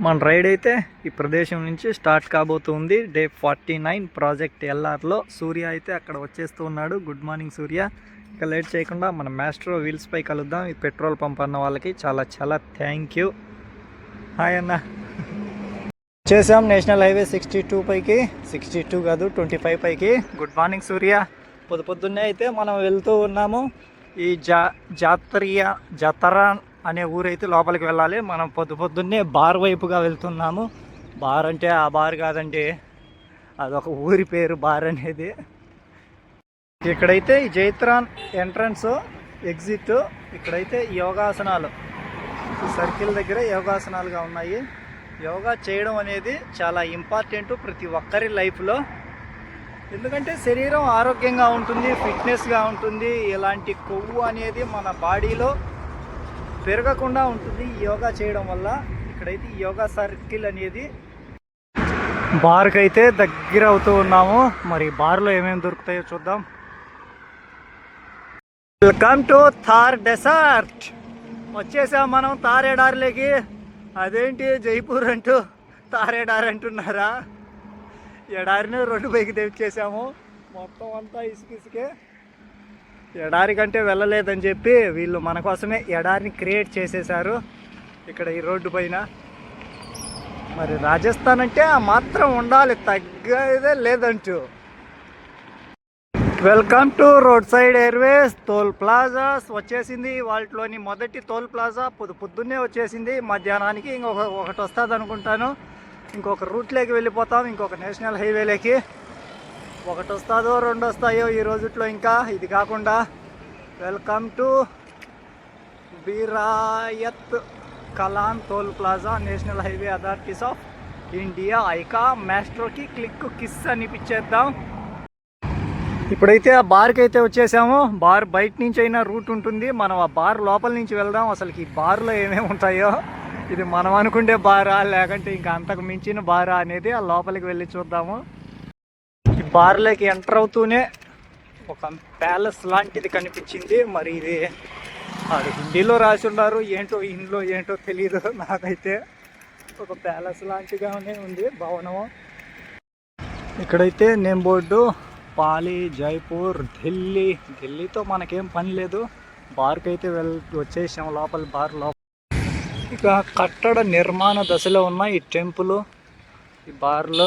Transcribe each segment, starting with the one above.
మన రైడ్ అయితే ఈ ప్రదేశం నుంచి స్టార్ట్ కాబోతుంది. డే ఫార్టీ నైన్ ప్రాజెక్ట్ ఎల్ఆర్లో. సూర్య అయితే అక్కడ వచ్చేస్తూ ఉన్నాడు. Good morning Surya. ఇక లేట్ చేయకుండా మన మాస్ట్రో వీల్స్ పై కలుద్దాం. ఈ పెట్రోల్ పంప్ అన్న వాళ్ళకి చాలా చాలా థ్యాంక్ యూ. హాయ్ అన్న. చేసాం నేషనల్ హైవే సిక్స్టీ టూ పైకి. సిక్స్టీ టూ కాదు ట్వంటీ ఫైవ్ పైకి. Good morning Surya. పొద్దు పొద్దున్నే అయితే మనం వెళ్తూ ఉన్నాము. ఈ జా జాతరీయ జాతర అనే ఊరైతే లోపలికి వెళ్ళాలి. మనం పొద్దు పొద్దున్నే బార్ వైపుగా వెళ్తున్నాము. బార్ అంటే ఆ బార్ కాదండి అదొక ఊరి పేరు బార్ అనేది. ఇక్కడైతే జైత్రాన్ ఎంట్రన్స్ ఎగ్జిట్ ఇక్కడైతే యోగాసనాలు. సర్కిల్ దగ్గర యోగాసనాలుగా ఉన్నాయి. యోగా చేయడం అనేది చాలా ఇంపార్టెంట్ ప్రతి ఒక్కరి లైఫ్లో. ఎందుకంటే శరీరం ఆరోగ్యంగా ఉంటుంది ఫిట్నెస్గా ఉంటుంది. ఇలాంటి కొవ్వు అనేది మన బాడీలో పెరగకుండా ఉంటుంది యోగా చేయడం వల్ల. ఇక్కడైతే ఈ యోగా సర్కిల్ అనేది బార్కి అయితే దగ్గర అవుతూ ఉన్నాము. మరి బార్లో ఏమేమి దొరుకుతాయో చూద్దాం. వెల్కమ్ టు థార్ డెసర్ట్ వచ్చేసాం మనం తారేడారిలోకి అదేంటి జైపూర్ అంటూ తారేడారి అంటున్నారా? ఎడారిని రెండు పైకి తెచ్చేసాము. మొత్తం అంతా ఇసుకిసుకే ఎడారి కంటే వెళ్ళలేదని చెప్పి వీళ్ళు మన కోసమే ఎడారిని క్రియేట్ చేసేసారు ఇక్కడ ఈ రోడ్డు పైన. మరి రాజస్థాన్ అంటే ఆ మాత్రం ఉండాలి తగ్గదే లేదంటూ. Welcome to road side airways toll plazas వచ్చేసింది వాటిలోని మొదటి టోల్ ప్లాజా పొద్దు పొద్దున్నే వచ్చేసింది. మధ్యాహ్నానికి ఇంకొక ఒకటి వస్తుంది అనుకుంటాను ఇంకొక రూట్లోకి వెళ్ళిపోతాం ఇంకొక నేషనల్ హైవేలోకి. ఒకటి వస్తుందో రెండు వస్తాయో ఈ రోజుట్లో ఇంకా. ఇది కాకుండా వెల్కమ్ టు బీరాయత్ Kalan toll plaza national highway authorities of India. ఐకా మ్యాస్ట్రోకి క్లిక్ కిస్ అని పిచ్చేద్దాం ఇప్పుడైతే ఆ బార్కి అయితే వచ్చేసాము. బార్ బయట నుంచి అయినా రూట్ ఉంటుంది. మనం ఆ బార్ లోపల నుంచి వెళ్దాం. అసలుకి ఈ బార్లో ఏమేమి ఉంటాయో ఇది మనం అనుకుంటే బారా లేకంటే ఇంకా అంతకు మించిన బారా అనేది ఆ లోపలికి వెళ్ళి చూద్దాము. ఈ బార్లోకి ఎంటర్ అవుతూనే ఒక ప్యాలెస్ లాంటిది కనిపించింది. మరి ఇది అది హిందీలో రాసి ఉన్నారు. ఏంటో ఇంట్లో ఏంటో తెలియదు నాకైతే ఒక ప్యాలెస్ లాంటిగానే ఉంది భవనము. ఇక్కడైతే నేమ్ బోర్డు పాలి జైపూర్ ఢిల్లీ. ఢిల్లీతో మనకేం పని లేదు. బార్కి అయితే వెళ్ వచ్చేసాం లోపల బార్ లోపల ఇక కట్టడ నిర్మాణ దశలో ఉన్న ఈ టెంపుల్ ఈ బార్లో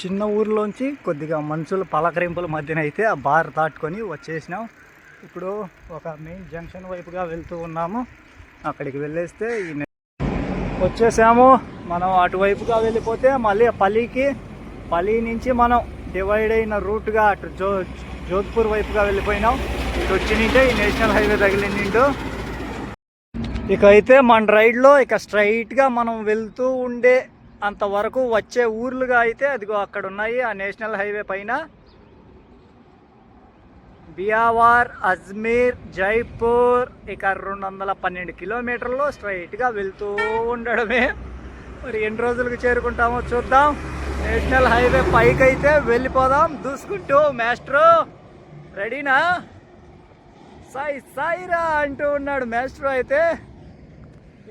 చిన్న ఊర్లోంచి కొద్దిగా మనుషుల పలకరింపుల మధ్యన అయితే ఆ బార్ దాటుకొని వచ్చేసినాం. ఇప్పుడు ఒక మెయిన్ జంక్షన్ వైపుగా వెళ్తూ ఉన్నాము. అక్కడికి వెళ్ళేస్తే ఈ నె- వచ్చేసాము. మనం అటువైపుగా వెళ్ళిపోతే మళ్ళీ పల్లికి పల్లి నుంచి మనం డివైడ్ అయిన రూట్గా అటు జో జోధ్పూర్ వైపుగా వెళ్ళిపోయినాం. ఇటు వచ్చింటే ఈ నేషనల్ హైవే తగిలిండిండు ఇక అయితే మన రైడ్లో ఇక స్ట్రైట్గా మనం వెళ్తూ ఉండే అంతవరకు వచ్చే ఊర్లుగా అయితే అదిగో అక్కడ ఉన్నాయి ఆ నేషనల్ హైవే పైన. బియావార్ అజ్మీర్ జైపూర్ ఇక రెండు వందల పన్నెండు కిలోమీటర్లు స్ట్రైట్గా వెళ్తూ ఉండడమే. మరి ఎన్ని రోజులకు చేరుకుంటామో చూద్దాం. నేషనల్ హైవే పైకి అయితే వెళ్ళిపోదాం. దూసుకుంటూ మాస్ట్రో. రెడీనా? సాయి సాయిరా అంటూ ఉన్నాడు మాస్ట్రో అయితే.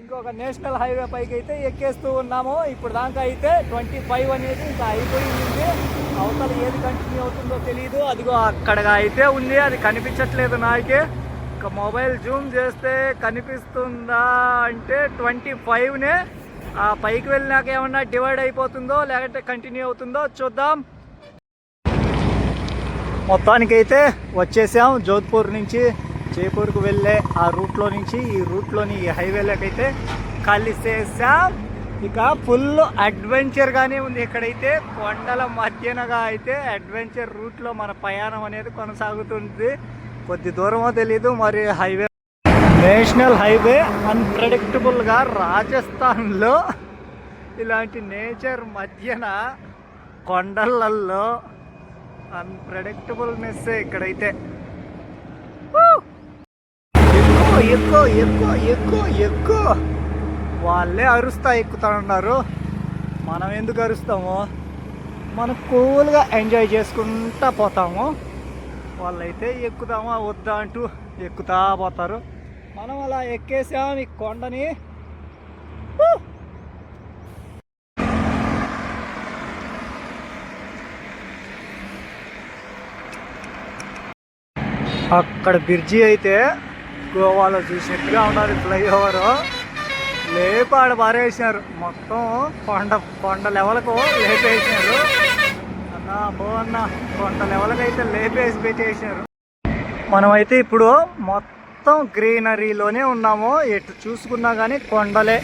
ఇంకొక నేషనల్ హైవే పైకి అయితే ఎక్కేస్తూ ఉన్నాము. ఇప్పుడు దాకా అయితే ట్వంటీ ఫైవ్ అనేది ఇంకా అయిపోయింది. అవతల ఏది కంటిన్యూ అవుతుందో తెలియదు అదిగో అక్కడగా అయితే ఉంది. అది కనిపించట్లేదు నాకే ఇక మొబైల్ జూమ్ చేస్తే కనిపిస్తుందా అంటే ట్వంటీ ఫైవ్నే. ఆ పైకి వెళ్ళినాక ఏమన్నా డివైడ్ అయిపోతుందో లేదంటే కంటిన్యూ అవుతుందో చూద్దాం. మొత్తానికైతే వచ్చేసాం. జోధ్పూర్ నుంచి జైపూర్కు వెళ్ళే ఆ రూట్లో నుంచి ఈ రూట్లోని ఈ హైవేలోకైతే కలిసేసాం ఇక ఫుల్ అడ్వెంచర్గానే ఉంది ఇక్కడైతే కొండల మధ్యనగా అయితే అడ్వెంచర్ రూట్లో మన ప్రయాణం అనేది కొనసాగుతుంది. కొద్ది దూరమో తెలీదు మరి హైవే నేషనల్ హైవే అన్ప్రెడిక్టబుల్గా రాజస్థాన్లో. ఇలాంటి నేచర్ మధ్యన కొండలల్లో అన్ప్రెడిక్టబుల్నెస్ ఇక్కడైతే. ఎక్కువ ఎక్కువ ఎక్కువ ఎక్కువ. వాళ్ళే అరుస్తా ఎక్కుతానన్నారు. మనం ఎందుకు అరుస్తాము? మనం కూల్గా ఎంజాయ్ చేసుకుంటా పోతాము. వాళ్ళైతే ఎక్కుదామా వద్దా అంటూ ఎక్కుతా పోతారు. మనం అలా ఎక్కేసాం ఈ కొండని. అక్కడ బ్రిడ్జి అయితే గోవాలో చూసినట్టుగా ఉన్నారు ఫ్లైఓవర్? లేపాడు పారేసినారు. మొత్తం కొండ కొండ లెవెల్కు లేపేసినారు. అన్నా బాగున్నా కొండ లెవెల్కి అయితే లేపేసి పెట్టేసినారు. మనమైతే ఇప్పుడు మొత్తం గ్రీనరీలోనే ఉన్నాము. ఎటు చూసుకున్నా కానీ కొండలే.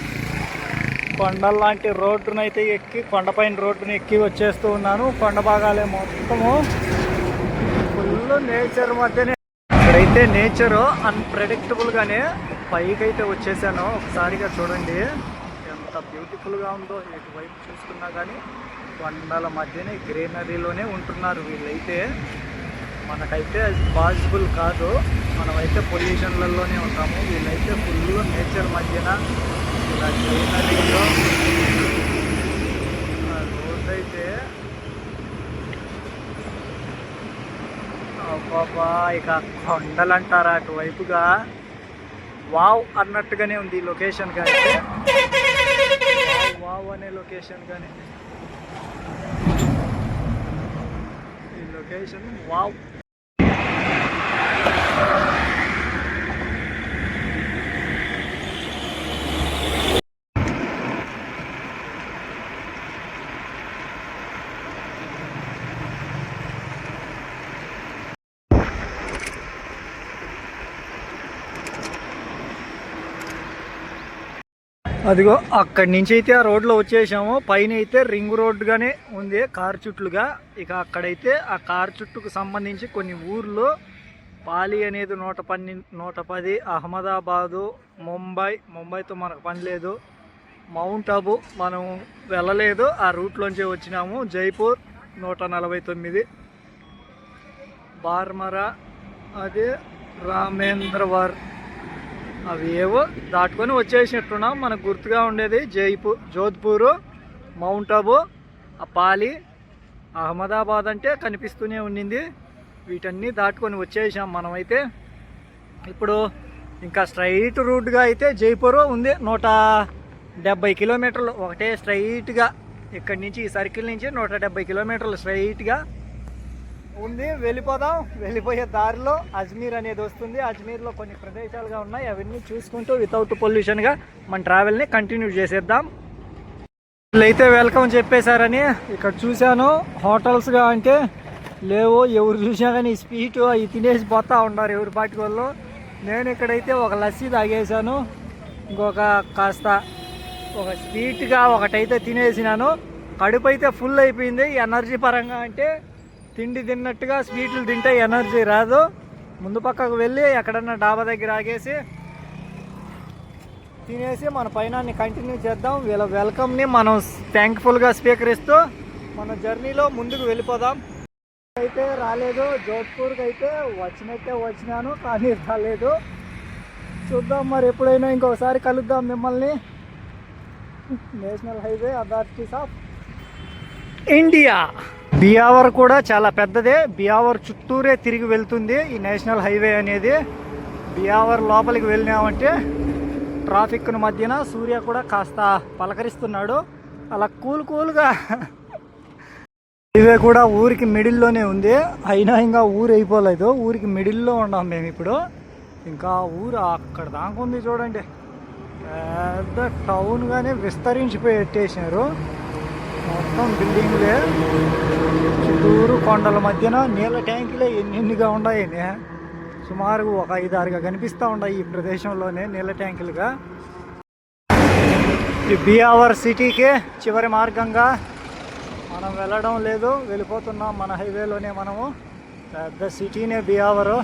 కొండల లాంటి రోడ్డునైతే ఎక్కి కొండపైన రోడ్డుని ఎక్కి వచ్చేస్తూ ఉన్నాను. కొండ భాగాలే మొత్తము. ఫుల్ నేచర్ మధ్యనే ఇక్కడైతే నేచర్ అన్ప్రెడిక్టబుల్గానే పైకి అయితే వచ్చేసాను. ఒకసారిగా చూడండి. ఎంత బ్యూటిఫుల్గా ఉందో ఎటువైపు చూసుకున్నా కానీ కొండల మధ్యనే గ్రీనరీలోనే ఉంటున్నారు వీళ్ళైతే. మనకైతే అది పాసిబుల్ కాదు. మనమైతే పొల్యూషన్లలోనే ఉంటాము. వీళ్ళైతే ఫుల్ నేచర్ మధ్యన ఇలా గ్రీనరీలో. రోడ్ అయితే అబ్బాబా ఇక కొండలు అంటారా అటువైపుగా? వావ్ అన్నట్టుగానే ఉంది ఈ లొకేషన్ కానీ. వావ్ వావ్ అనే లొకేషన్ కానీ. ఈ లొకేషన్ వావ్. అదిగో అక్కడి నుంచి అయితే ఆ రోడ్లో వచ్చేసాము. పైన అయితే రింగ్ రోడ్డుగానే ఉంది కారు చుట్లుగా. ఇక అక్కడైతే ఆ కారు చుట్టుకు సంబంధించి కొన్ని ఊర్లు. పాలి అనేది నూట పన్ని నూట పది అహ్మదాబాదు ముంబై. ముంబైతో మనకు పని లేదు. మౌంట్ అబు మనం వెళ్ళలేదు. ఆ రూట్లోంచి వచ్చినాము. జైపూర్ నూట నలభై తొమ్మిది. బార్మరా అదే రామేంద్రవర్. అవి ఏవో దాటుకొని వచ్చేసినట్టున్నాం. మనకు గుర్తుగా ఉండేది జైపూర్ జోధ్పూర్ మౌంట్ అబు ఆ పాలి అహ్మదాబాద్ అంటే కనిపిస్తూనే ఉండింది వీటన్నీ దాటుకొని వచ్చేసాం మనమైతే. ఇప్పుడు ఇంకా స్ట్రైట్ రూట్గా అయితే జైపూర్ ఉంది. నూట డెబ్బై కిలోమీటర్లు. ఒకటే స్ట్రైట్గా ఇక్కడి నుంచి ఈ సర్కిల్ నుంచి నూట డెబ్బై కిలోమీటర్లు స్ట్రైట్గా ఉంది. వెళ్ళిపోదాం. వెళ్ళిపోయే దారిలో అజ్మీర్ అనేది వస్తుంది. అజ్మీర్లో కొన్ని ప్రదేశాలుగా ఉన్నాయి. అవన్నీ చూసుకుంటూ వితౌట్ పొల్యూషన్గా మన ట్రావెల్ని కంటిన్యూ చేసేద్దాం. అయితే వెల్కమ్ చెప్పేశారని ఇక్కడ చూశాను. హోటల్స్గా అంటే లేవు ఎవరు చూసినా కానీ స్వీట్ అవి తినేసి పోతా ఉన్నారు ఎవరి పాటి వాళ్ళు. నేను ఇక్కడైతే ఒక లస్సీ తాగేశాను. ఇంకొక కాస్త ఒక స్వీట్గా ఒకటైతే తినేసినాను. కడుపు అయితే ఫుల్ అయిపోయింది. ఎనర్జీ పరంగా అంటే తిండి తిన్నట్టుగా స్వీట్లు తింటే ఎనర్జీ రాదు. ముందు పక్కకు వెళ్ళి ఎక్కడన్నా డాబా దగ్గర ఆగేసి తినేసి మన పయనాన్ని కంటిన్యూ చేద్దాం. వీళ్ళ వెల్కమ్ని మనం థ్యాంక్ఫుల్గా స్వీకరిస్తూ మన జర్నీలో ముందుకు వెళ్ళిపోదాం. అయితే రాలేదు. జోధ్పూర్కి అయితే వచ్చినట్టే వచ్చినాను కానీ రాలేదు. చూద్దాం మరి ఎప్పుడైనా ఇంకొకసారి కలుద్దాం మిమ్మల్ని. National highway authorities of India. Beawar కూడా చాలా పెద్దదే. బియావర్ చుట్టూరే తిరిగి వెళ్తుంది. ఈ నేషనల్ హైవే అనేది బియావర్ లోపలికి వెళ్ళినామంటే ట్రాఫిక్ మధ్యన సూర్య కూడా కాస్త పలకరిస్తున్నాడు. అలా కూల్ కూల్గా హైవే కూడా ఊరికి మిడిల్లోనే ఉంది. అయినా ఇంకా ఊరు అయిపోలేదు. ఊరికి మిడిల్లో ఉన్నాం మేము ఇప్పుడు. ఇంకా ఊరు అక్కడ దాకా ఉంది చూడండి. పెద్ద టౌన్గానే విస్తరించిపోయి పెట్టేసినారు మొత్తం బిల్డింగ్లే. చుట్టూరు కొండల మధ్యన నీళ్ళ ట్యాంకులే ఎన్నిగా ఉన్నాయి సుమారు ఒక ఐదు ఆరుగా కనిపిస్తూ ఉన్నాయి ఈ ప్రదేశంలోనే నీళ్ళ ట్యాంకులుగా. ఈ బియావర్ సిటీకి చివరి మార్గంగా మనం వెళ్ళడం లేదు. వెళ్ళిపోతున్నాం మన హైవేలోనే మనము. పెద్ద సిటీనే బిఆవరు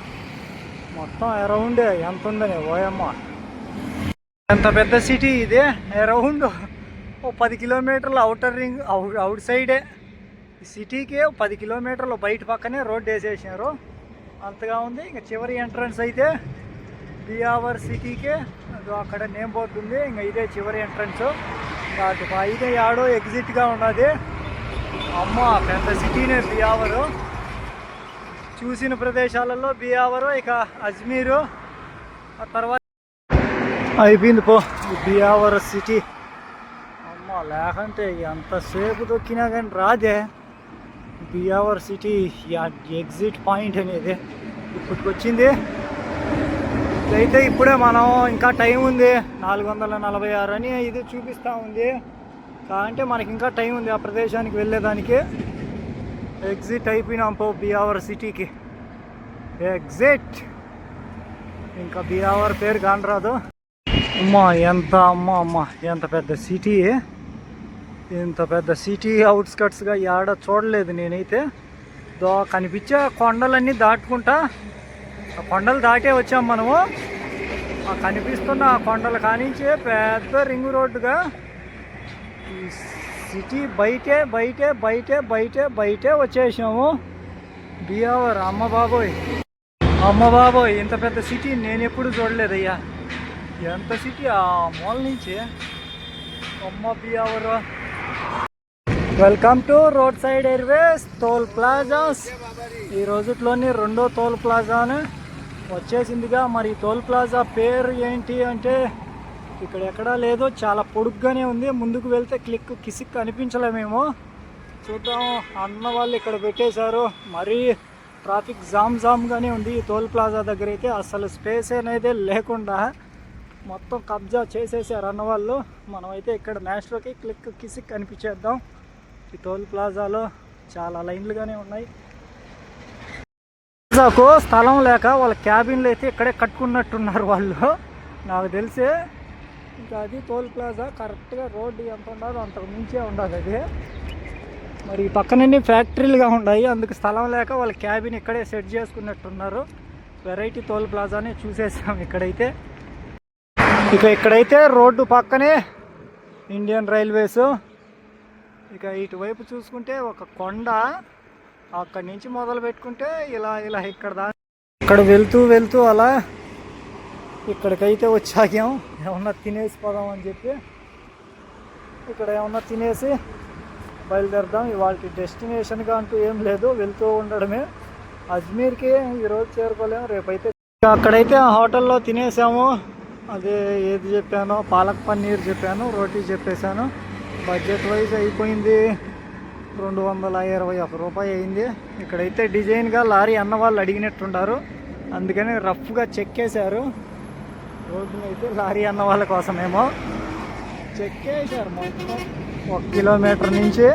మొత్తం అరౌండ్ ఎంత ఉందని ఓయమ్మ. ఎంత పెద్ద సిటీ ఇది? అరౌండ్ ఓ పది కిలోమీటర్ల అవుటర్ రింగ్ అవుట్ అవుట్ సైడే సిటీకే పది కిలోమీటర్లు బయట పక్కనే రోడ్డు వేసేసినారు. అంతగా ఉంది. ఇంకా చివరి ఎంట్రన్స్ అయితే బియావర్ సిటీకే అక్కడ నేమ్ బోర్డు ఉంది. ఇంకా ఇదే చివరి ఎంట్రన్స్ ఇంకా అటు ఇదే యాడో ఎగ్జిట్గా ఉన్నది. అమ్మ పెద్ద సిటీనే బియావరు చూసిన ప్రదేశాలలో బియావరు ఇక అజ్మీరు. ఆ తర్వాత అయిపోయింది పో ఈ బియావర్ సిటీ లేకంటే ఎంతసేపు దొక్కినా కానీ రాదే. బియావర్ సిటీ ఎగ్జిట్ పాయింట్ అనేది ఇప్పటికొచ్చింది. అయితే ఇప్పుడే మనం ఇంకా టైం ఉంది. నాలుగు వందల నలభై ఆరు అని ఇది చూపిస్తూ ఉంది. అంటే మనకి ఇంకా టైం ఉంది ఆ ప్రదేశానికి వెళ్ళేదానికి. ఎగ్జిట్ అయిపోయినాం పో బియావర్ సిటీకి. ఎగ్జిట్! ఇంకా బియావర్ పేరు కానరాదు. అమ్మా ఎంత అమ్మ అమ్మ ఎంత పెద్ద సిటీ ఇంత పెద్ద సిటీ అవుట్స్కట్స్గా ఏడ చూడలేదు నేనైతే. దో కనిపించే కొండలన్నీ దాటుకుంటా. ఆ కొండలు దాటే వచ్చాం మనము. ఆ కనిపిస్తున్న ఆ కొండల కానించి పెద్ద రింగ్ రోడ్డుగా ఈ సిటీ బయటే బయటే బయటే బయటే బయటే వచ్చేసాము. బియావర్ అమ్మ బాబోయ్ అమ్మ బాబోయ్ ఇంత పెద్ద సిటీ నేను ఎప్పుడు చూడలేదయ్యా. ఎంత సిటీ ఆ మూల నుంచి. అమ్మ Beawar welcome to road side airways toll plazas ఈ రోజుట్లోని రెండో టోల్ ప్లాజాను వచ్చేసిందిగా. మరి ఈ టోల్ ప్లాజా పేరు ఏంటి అంటే ఇక్కడ ఎక్కడా లేదు చాలా పొడుగ్గానే ఉంది. ముందుకు వెళ్తే క్లిక్ కిసిక్ అనిపించలేమేమో. చూద్దాం. అన్న వాళ్ళు ఇక్కడ పెట్టేశారు. మరీ ట్రాఫిక్ జామ్ జామ్గానే ఉంది ఈ టోల్ ప్లాజా దగ్గర అయితే. అసలు స్పేస్ అనేది లేకుండా మొత్తం కబ్జా చేసేసారు అన్న వాళ్ళు. మనమైతే ఇక్కడ మ్యాచ్లోకి క్లిక్ కిసిక్ అనిపించేద్దాం. ఈ టోల్ ప్లాజాలో చాలా లైన్లుగానే ఉన్నాయి. ప్లాజాకు స్థలం లేక వాళ్ళ క్యాబిన్లు అయితే ఇక్కడే కట్టుకున్నట్టున్నారు వాళ్ళు. నాకు తెలిసే ఇంకా అది టోల్ ప్లాజా కరెక్ట్గా రోడ్డు ఎంత ఉండదో అంతకు మించే ఉండదు అది. మరి ఈ పక్కనన్నీ ఫ్యాక్టరీలుగా ఉన్నాయి. అందుకు స్థలం లేక వాళ్ళ క్యాబిన్ ఇక్కడే సెట్ చేసుకున్నట్టున్నారు. వెరైటీ టోల్ ప్లాజాని చూసేసాం ఇక్కడైతే. ఇక ఇక్కడైతే రోడ్డు పక్కనే ఇండియన్ రైల్వేస్ ఇక ఇటువైపు చూసుకుంటే ఒక కొండ అక్కడి నుంచి మొదలు పెట్టుకుంటే ఇలా ఇలా ఇక్కడ దా ఇక్కడ వెళ్తూ వెళ్తూ అలా ఇక్కడికైతే వచ్చాగాం ఏమన్నా తినేసి పోదాం అని చెప్పి ఇక్కడ ఏమన్నా తినేసి బయలుదేరదాం. ఇవాళ డెస్టినేషన్గా అంటూ ఏం లేదు. వెళ్తూ ఉండడమే. అజ్మీర్కి ఈరోజు చేరుకోలేము రేపైతే అక్కడైతే ఆ హోటల్లో తినేసాము. అదే ఏది చెప్పానో పాలక్ పన్నీర్ చెప్పాను రోటీ చెప్పేశాను. బడ్జెట్ వైజ్ అయిపోయింది. రెండు వందల ఇరవై ఒక రూపాయి అయింది. ఇక్కడైతే డిజైన్గా లారీ అన్న వాళ్ళు అడిగినట్టున్నారు అందుకని రఫ్గా చెక్కేశారు రోడ్డుని అయితే లారీ అన్న వాళ్ళ కోసమేమో చెక్కేశారు మొత్తం. ఒక కిలోమీటర్ నుంచి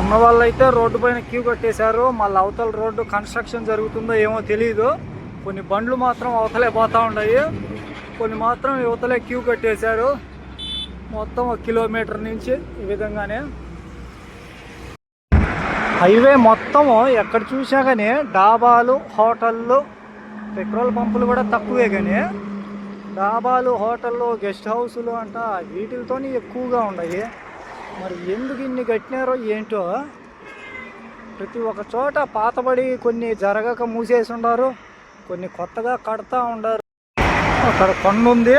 అన్న వాళ్ళు అయితే రోడ్డు పైన క్యూ కట్టేశారు. మళ్ళీ అవతల రోడ్డు కన్స్ట్రక్షన్ జరుగుతుందో ఏమో తెలియదు కొన్ని బండ్లు మాత్రం అవతలే పోతూ ఉన్నాయి. కొన్ని మాత్రం యువతలే క్యూ కట్టేశారు. మొత్తం ఒక కిలోమీటర్ నుంచి ఈ విధంగానే. హైవే మొత్తం ఎక్కడ చూసా కానీ డాబాలు హోటళ్ళు పెట్రోల్ పంపులు కూడా తక్కువే కానీ డాబాలు హోటళ్ళు గెస్ట్ హౌసులు అంట వీటితోనే ఎక్కువగా ఉన్నాయి. మరి ఎందుకు ఇన్ని కట్టినారో ఏంటో ప్రతి ఒక్క చోట పాతబడి కొన్ని జరగక మూసేసి ఉండారు. కొన్ని కొత్తగా కడతా ఉండారు. అక్కడ కొండ ఉంది.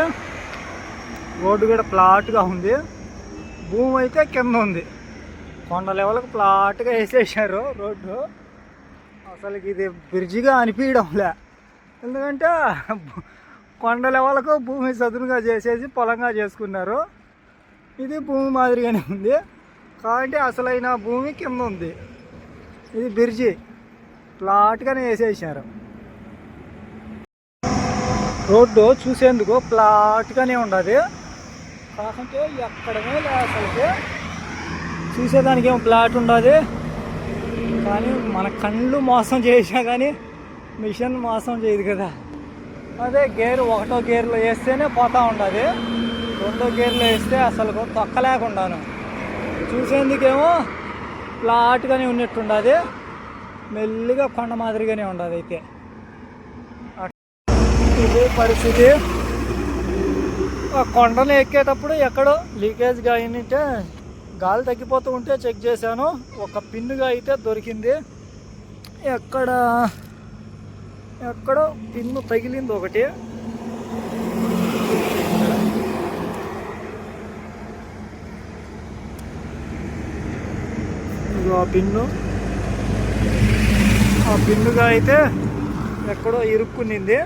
రోడ్డు కూడా ఫ్లాట్గా ఉంది. భూమి అయితే కింద ఉంది. కొండ లెవెల్కి ఫ్లాట్గా వేసేసారు రోడ్డు. అసలు ఇది బ్రిడ్జిగా అనిపించడంలే ఎందుకంటే కొండ లెవెల్కు భూమి చదునుగా చేసేసి పొలంగా చేసుకున్నారు. ఇది భూమి మాదిరిగానే ఉంది. కాబట్టి అసలైన భూమి కింద ఉంది. ఇది బ్రిడ్జి. ఫ్లాట్గానే వేసేసారు రోడ్డు చూసేందుకు ఫ్లాట్గానే ఉండదు. కాకుంటే ఎక్కడమే లే అసలుకి. చూసేదానికి ఏం ఫ్లాట్ ఉండదు. కానీ మన కళ్ళు మోసం చేసినా కానీ మిషన్ మోసం చేయదు కదా. అదే గేర్ ఒకటో గేర్లో వేస్తేనే పోతా ఉండదు. రెండో గేర్లో వేస్తే అసలు తొక్కలేకుండాను చూసేందుకేమో ఫ్లాట్గానే ఉన్నట్టుండదు. మెల్లిగా కొండ మాదిరిగానే ఉండదు అయితే. ఇదే పరిస్థితి. ఆ కొండను ఎక్కేటప్పుడు ఎక్కడో లీకేజ్గా అయినట్టే గాలి తగ్గిపోతూ ఉంటే చెక్ చేశాను. ఒక పిన్నుగా అయితే దొరికింది. ఎక్కడ ఎక్కడో పిన్ను తగిలింది ఒకటి. ఇదిగో ఆ పిన్ను. ఆ పిన్నుగా అయితే ఎక్కడో ఇరుక్కునింది.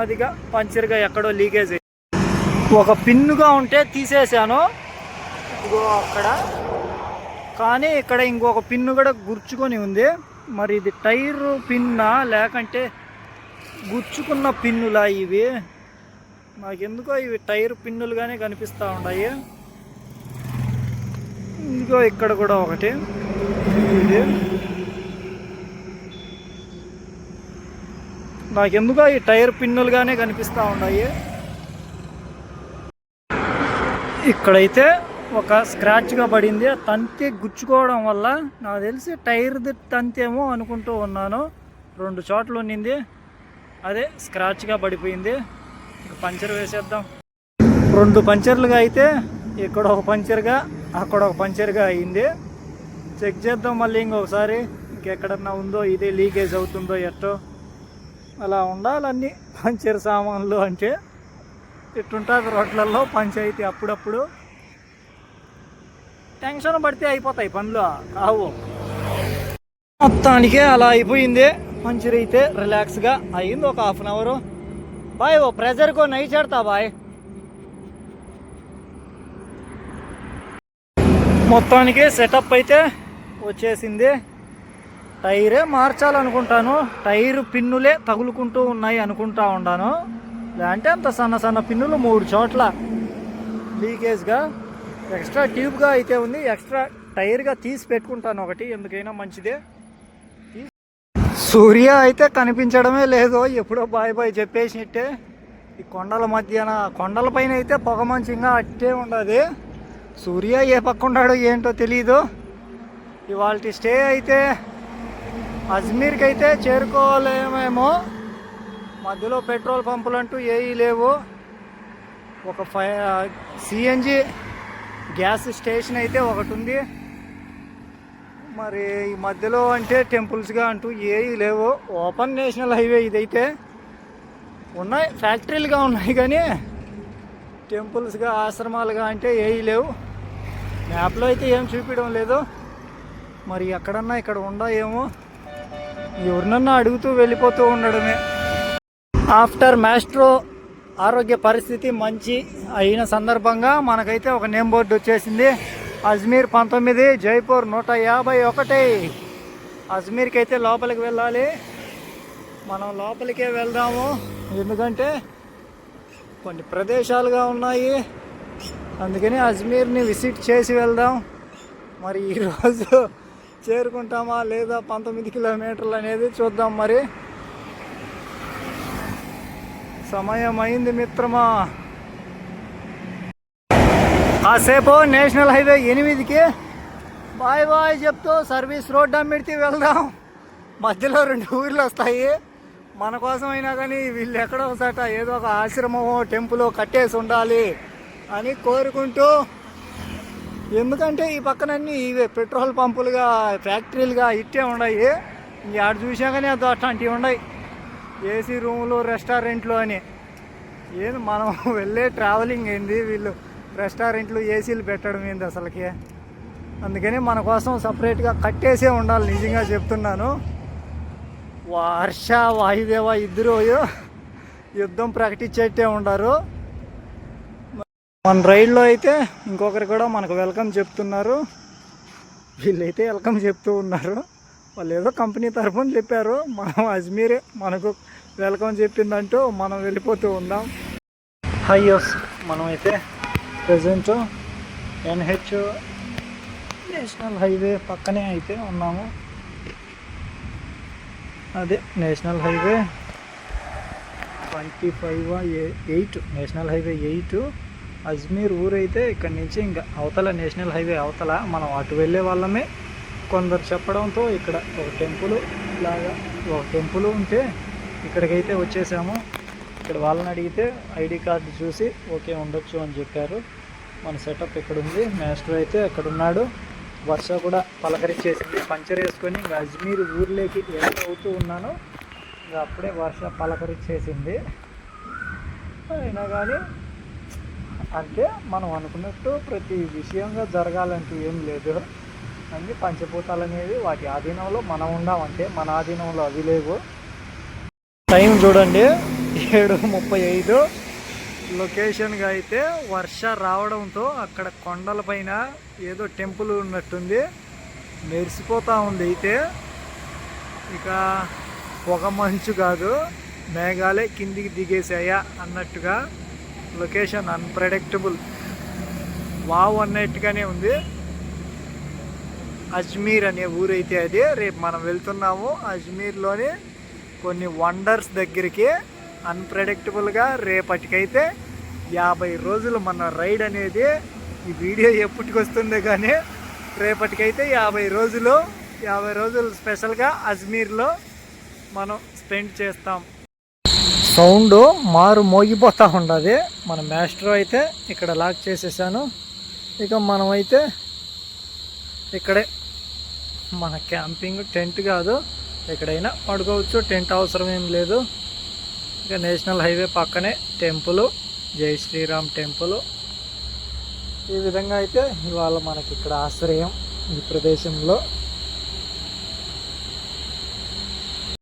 అదిగా పంచర్గా ఎక్కడో లీకేజ్ అయింది. ఒక పిన్నుగా ఉంటే తీసేసాను. ఇదిగో అక్కడ. కానీ ఇక్కడ ఇంకొక పిన్ను కూడా గుర్చుకొని ఉంది. మరి ఇది టైర్ పిన్నా లేకంటే గుచ్చుకున్న పిన్నులా ఇవి? నాకెందుకో ఇవి టైర్ పిన్నులుగానే కనిపిస్తూ ఉన్నాయి. ఇదిగో ఇక్కడ కూడా ఒకటి. ఇది. నాకెందుకో ఈ టైర్ పిన్నులుగానే కనిపిస్తూ ఉన్నాయి? ఇక్కడైతే ఒక స్క్రాచ్గా పడింది. ఆ తంతి గుచ్చుకోవడం వల్ల నాకు తెలిసి టైర్ది తంతేమో అనుకుంటూ ఉన్నాను. రెండు చోట్ల ఉన్నింది. అదే స్క్రాచ్గా పడిపోయింది. పంచర్ వేసేద్దాం. రెండు పంచర్లుగా అయితే ఇక్కడ ఒక పంచర్గా అక్కడ ఒక పంచర్గా అయింది. చెక్ చేద్దాం మళ్ళీ ఇంకొకసారి. ఇంకెక్కడన్నా ఉందో ఇదే లీకేజ్ అవుతుందో ఎట్టో. అలా ఉండాలన్నీ పంచర్ సామాన్లు అంటే ఇట్టుంటుంది రోడ్లలో పంచాయతీ అప్పుడప్పుడు. టెన్షన్ పడితే అయిపోతాయి పనులు. కావు. మొత్తానికి అలా అయిపోయింది. పంచర్ అయితే రిలాక్స్గా అయింది ఒక హాఫ్ అన్ అవర్. బాయ్ ఓ ప్రెజర్కో నై చేడతా బాయ్. మొత్తానికి సెటప్ అయితే వచ్చేసింది. టైరే మార్చాలనుకుంటాను టైర్ పిన్నులే తగులుకుంటూ ఉన్నాయి అనుకుంటా ఉన్నాను లేదంటే అంత సన్న సన్న పిన్నులు మూడు చోట్ల లీకేజ్గా ఎక్స్ట్రా ట్యూబ్గా అయితే ఉంది ఎక్స్ట్రా టైర్గా తీసి పెట్టుకుంటాను ఒకటి ఎందుకైనా మంచిదే. సూర్య అయితే కనిపించడమే లేదు ఎప్పుడో బాయ్ బాయ్ చెప్పేసినట్టే ఈ కొండల మధ్యన కొండలపైన అయితే పొగ మంచిగా అట్టే ఉండదు. సూర్య ఏ పక్క ఉన్నాడో ఏంటో తెలీదు. ఇవాళ స్టే అయితే అజ్మీర్కి అయితే చేరుకోలేమేమో మధ్యలో పెట్రోల్ పంపులు అంటూ ఏవి లేవు. ఒక ఫై సిఎన్జి గ్యాస్ స్టేషన్ అయితే ఒకటి ఉంది మరి ఈ మధ్యలో అంటే టెంపుల్స్గా అంటూ ఏవి లేవు. ఓపెన్ నేషనల్ హైవే ఇదైతే. ఉన్నాయి ఫ్యాక్టరీలుగా ఉన్నాయి కానీ టెంపుల్స్గా ఆశ్రమాలుగా అంటే ఏవి లేవు. మ్యాప్లో అయితే ఏం చూపించడం లేదు. మరి ఎక్కడన్నా ఇక్కడ ఉండా ఏమో. ఎవరినన్నా అడుగుతూ వెళ్ళిపోతూ ఉండడమే. ఆఫ్టర్ మ్యాస్ట్రో ఆరోగ్య పరిస్థితి మంచి అయిన సందర్భంగా మనకైతే ఒక నేమ్ బోర్డు వచ్చేసింది. అజ్మీర్ పంతొమ్మిది జైపూర్ నూట యాభై ఒకటి. అజ్మీర్కి అయితే లోపలికి వెళ్ళాలి. మనం లోపలికే వెళ్దాము. ఎందుకంటే కొన్ని ప్రదేశాలుగా ఉన్నాయి. అందుకని అజ్మీర్ని విజిట్ చేసి వెళ్దాం. మరి ఈరోజు చేరుకుంటామా లేదా పంతొమ్మిది కిలోమీటర్లు అనేది చూద్దాం మరి. సమయం అయింది మిత్రమా. కాసేపు నేషనల్ హైవే ఎనిమిదికి. బాయ్ బాయ్ చెప్తూ సర్వీస్ రోడ్ అమ్మిడితే వెళ్దాం. మధ్యలో రెండు ఊర్లు వస్తాయి. మన కోసం అయినా కానీ వీళ్ళు ఎక్కడో ఒకసాట ఏదో ఒక ఆశ్రమమో టెంపుల్ కట్టేసి ఉండాలి అని కోరుకుంటూ ఎందుకంటే ఈ పక్కనన్నీ ఇవే పెట్రోల్ పంపులుగా ఫ్యాక్టరీలుగా ఇట్టే ఉన్నాయి ఆడ చూసాకనే అది అట్లాంటివి ఉన్నాయి ఏసీ రూములు రెస్టారెంట్లు అని. ఏం మనం వెళ్ళే ట్రావెలింగ్ ఏంది వీళ్ళు? రెస్టారెంట్లు ఏసీలు పెట్టడం ఏంది అసలుకి? అందుకని మన కోసం సపరేట్గా కట్టేసే ఉండాలి నిజంగా చెప్తున్నాను. వర్ష వాయుదేవ ఇద్దరు యుద్ధం ప్రకటించేట్టే ఉండరు. మన రైల్లో అయితే ఇంకొకరు కూడా మనకు వెల్కమ్ చెప్తున్నారు. వీళ్ళైతే వెల్కమ్ చెప్తూ ఉన్నారు. వాళ్ళు ఏదో కంపెనీ తరఫున చెప్పారు. మనం అజ్మీరే మనకు వెల్కమ్ చెప్పిందంటూ మనం వెళ్ళిపోతూ ఉందాం. హైయోస్ మనమైతే ప్రజెంట్ ఎన్హెచ్ నేషనల్ హైవే పక్కనే అయితే ఉన్నాము. అదే national highway twenty five eight national highway eight Ajmer ఊరైతే ఇక్కడి నుంచి ఇంకా అవతల నేషనల్ హైవే అవతల మనం అటు వెళ్ళే వాళ్ళమే. కొందరు చెప్పడంతో ఇక్కడ ఒక టెంపుల్ లాగా ఒక టెంపుల్ ఉంటే ఇక్కడికైతే వచ్చేసాము. ఇక్కడ వాళ్ళని అడిగితే ఐడి కార్డు చూసి ఓకే ఉండొచ్చు అని చెప్పారు. మన సెటప్ ఇక్కడ ఉంది మాస్టర్ అయితే అక్కడ ఉన్నాడు వర్ష కూడా పలకరించేసింది. పంచర్ వేసుకొని ఇంకా అజ్మీర్ ఊర్లోకి ఎంత అవుతూ ఉన్నాను ఇంకా అప్పుడే వర్ష పలకరించేసింది. అయినా కానీ అంటే మనం అనుకున్నట్టు ప్రతి విషయంగా జరగాలంటూ ఏం లేదు. అన్ని పంచభూతాలు అనేవి వాటి ఆధీనంలో మనం ఉండామంటే మన ఆధీనంలో అవి లేవు. టైం చూడండి. ఏడు ముప్పై ఐదు. లొకేషన్గా అయితే వర్ష రావడంతో అక్కడ కొండలపైన ఏదో టెంపుల్ ఉన్నట్టుంది. మెరిసిపోతూ ఉంది అయితే. ఇక పొగ మంచు కాదు. మేఘాలే కిందికి దిగేసాయా అన్నట్టుగా లొకేషన్ అన్ప్రెడిక్టబుల్ వావ్ అన్నట్టుగానే ఉంది. అజ్మీర్ అనే ఊరైతే అది. రేపు మనం వెళ్తున్నాము అజ్మీర్లోని కొన్ని వండర్స్ దగ్గరికి. అన్ప్రెడిక్టబుల్గా రేపటికైతే యాభై రోజులు మన రైడ్ అనేది ఈ వీడియో ఎప్పటికి వస్తుందో కానీ రేపటికైతే యాభై రోజులు యాభై రోజులు స్పెషల్గా అజ్మీర్లో మనం స్పెండ్ చేస్తాం. సౌండ్ మారు మోగిపోతూ ఉండదు. మన మాస్టర్ అయితే ఇక్కడ లాక్ చేసేసాను. ఇక మనమైతే ఇక్కడే మన క్యాంపింగ్ టెంట్ కాదు ఎక్కడైనా పడుకోవచ్చు. టెంట్ అవసరం ఏం లేదు. ఇక నేషనల్ హైవే పక్కనే టెంపుల్ జై శ్రీరామ్ టెంపుల్. ఈ విధంగా అయితే ఇవాళ మనకి ఇక్కడ ఆశ్రయం ఈ ప్రదేశంలో.